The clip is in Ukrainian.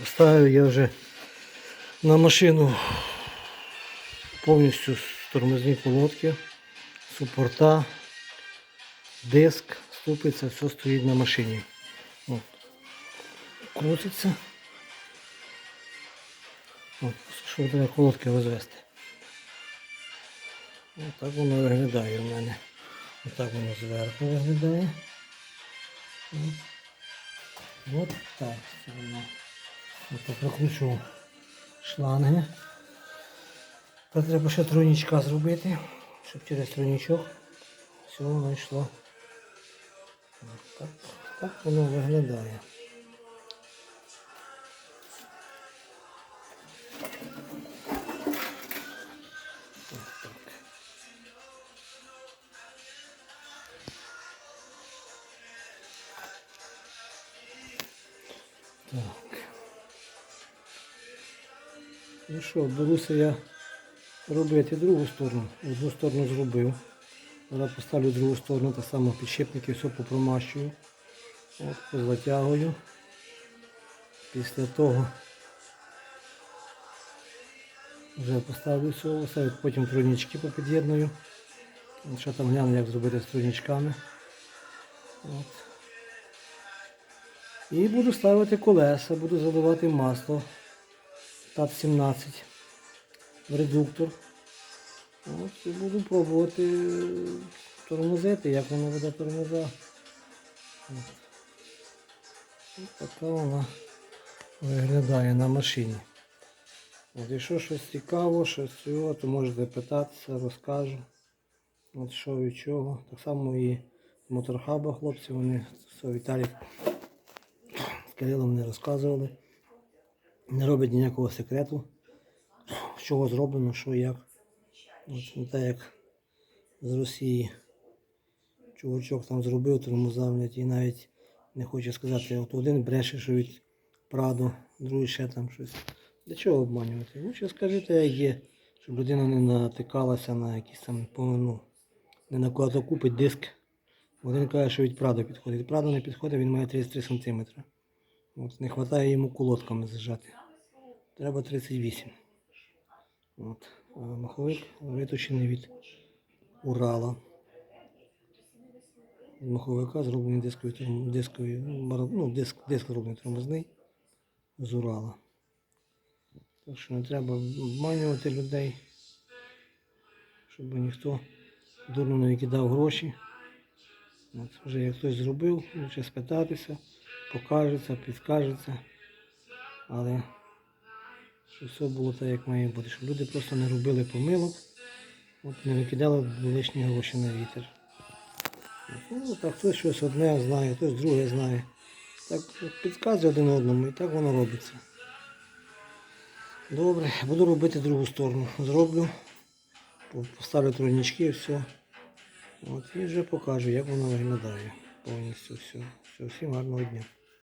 Поставив я вже на машину повністю тормозні колодки, супорта, диск, ступиця, все стоїть на машині. От. Крутиться. От, що треба колодки розвести. Ось так воно виглядає в мене. Ось так воно зверху виглядає. От так це воно. Ось прокручу шланги. Та треба ще тройничка зробити, щоб через тройничок все воно йшло. Так, так воно виглядає. Так. Ну що, беруся я робити другу сторону. Одну сторону зробив. Зараз поставлю другу сторону, так само підшипники, все попромащую. От, позатягую. Після того вже поставлю все, все, потім тройнички попід'єдную. Ще там гляну, як зробити з тройничками. От. І буду ставити колеса, буду заливати масло ТАТ-17 в редуктор. От, і буду пробувати тормозити, як воно веде тормоза. Ось така вона виглядає на машині. От, якщо щось цікаво, щось цього, то можете питатися, розкажу. От що від чого. Так само і моторхаба хлопці, вони все Віталік з Кирилом не розказували. Не роблять ніякого секрету, чого зроблено, що як. От не так як з Росії. Чувачок там зробив, тормозавлять і навіть не хочу сказати, от один бреше, що від Прадо, другий ще там щось. Для чого обманювати? Лучше скажіть, як є, щоб людина не натикалася на якісь там ну, не на кого купить диск. Один каже, що від Прадо підходить. Від Прадо не підходить, він має 33 см. От, не вистачає йому колодками зажати. Треба 38. От. А маховик виточений від Урала. З маховика зроблений дисковий, дисковий, ну, диск, диск зроблений тормозний з Урала. Так що не треба обманювати людей, щоб ніхто дурно не викидав гроші. От, вже як хтось зробив, лише спитатися, покажеться, підскажеться. Але все було так, як має бути, щоб люди просто не робили помилок, от не викидали лишні гроші на вітер. Ну, так хтось щось одне знає, хтось друге знає. Так підказує один одному і так воно робиться. Добре, буду робити другу сторону. Зроблю, поставлю тройнички і все. От, і вже покажу, як воно виглядає повністю все. все. Всім гарного дня.